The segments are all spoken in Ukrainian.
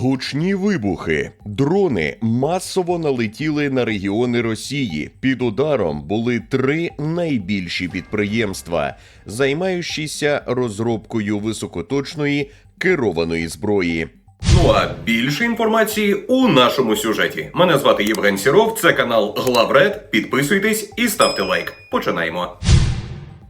Гучні вибухи, дрони масово налетіли на регіони Росії. Під ударом були три найбільші підприємства, займаючіся розробкою високоточної керованої зброї. Ну а більше інформації у нашому сюжеті. Мене звати Євген Сіров, це канал Главред. Підписуйтесь і ставте лайк. Починаємо.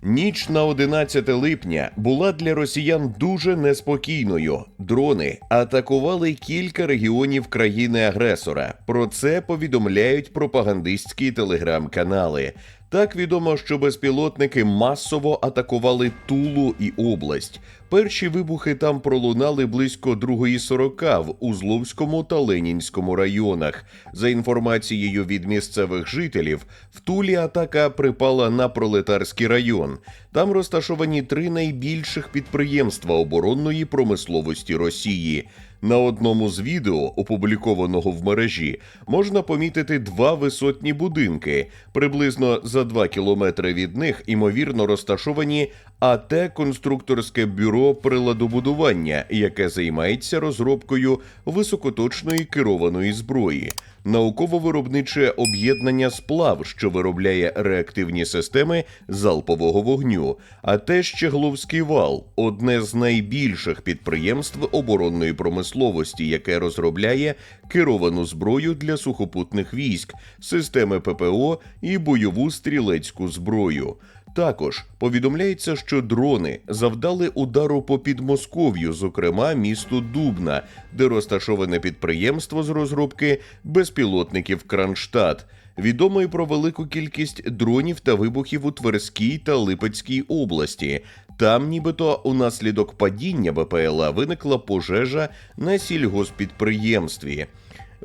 Ніч на 11 липня була для росіян дуже неспокійною. Дрони атакували кілька регіонів країни-агресора. Про це повідомляють пропагандистські телеграм-канали. Так відомо, що безпілотники масово атакували Тулу і область. Перші вибухи там пролунали близько 2.40 в Узловському та Ленінському районах. За інформацією від місцевих жителів, в Тулі атака припала на пролетарський район. Там розташовані три найбільших підприємства оборонної промисловості Росії. На одному з відео, опублікованого в мережі, можна помітити два висотні будинки. Приблизно за два кілометри від них, імовірно, розташовані АТ конструкторське бюро приладобудування, яке займається розробкою високоточної керованої зброї. Науково-виробниче об'єднання сплав, що виробляє реактивні системи залпового вогню, а те Щегловський вал одне з найбільших підприємств оборонної промисловості, яке розробляє керовану зброю для сухопутних військ, системи ППО і бойову стрілецьку зброю. Також повідомляється, що дрони завдали удару по Підмосков'ю, зокрема місту Дубна, де розташоване підприємство з розробки безпілотників Кронштадт. Відомо й про велику кількість дронів та вибухів у Тверській та Липецькій області. Там, нібито, унаслідок падіння БПЛА виникла пожежа на сільгоспідприємстві.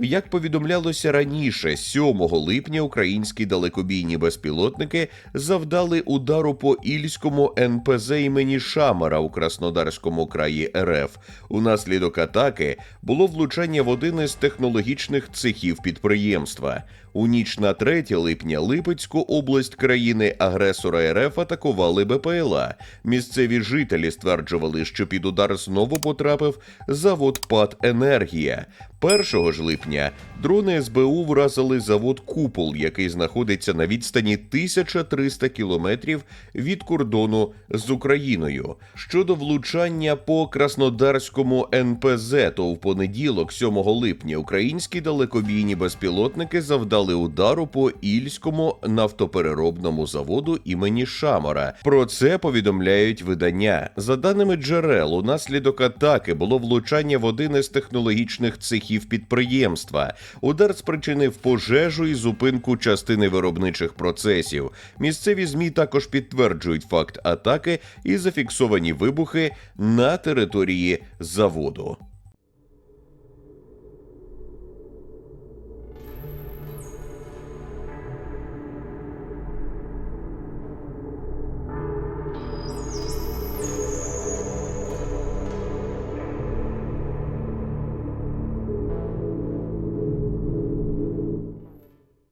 Як повідомлялося раніше, 7 липня українські далекобійні безпілотники завдали удару по Ільському НПЗ імені Шамара у Краснодарському краї РФ. Унаслідок атаки було влучання в один із технологічних цехів підприємства. У ніч на 3 липня Липецьку область країни агресора РФ атакували БПЛА. Місцеві жителі стверджували, що під удар знову потрапив завод ПАД Енергія. 1 ж липня дрони СБУ вразили завод Купол, який знаходиться на відстані 1300 кілометрів від кордону з Україною. Щодо влучання по Краснодарському НПЗ, то в понеділок, 7 липня, українські далекобійні безпілотники завдали удару по Ільському нафтопереробному заводу імені Шамара. Про це повідомляють видання. За даними джерел, унаслідок атаки було влучання в один із технологічних цехів підприємства. Удар спричинив пожежу і зупинку частини виробничих процесів. Місцеві змі також підтверджують факт атаки і зафіксовані вибухи на території заводу.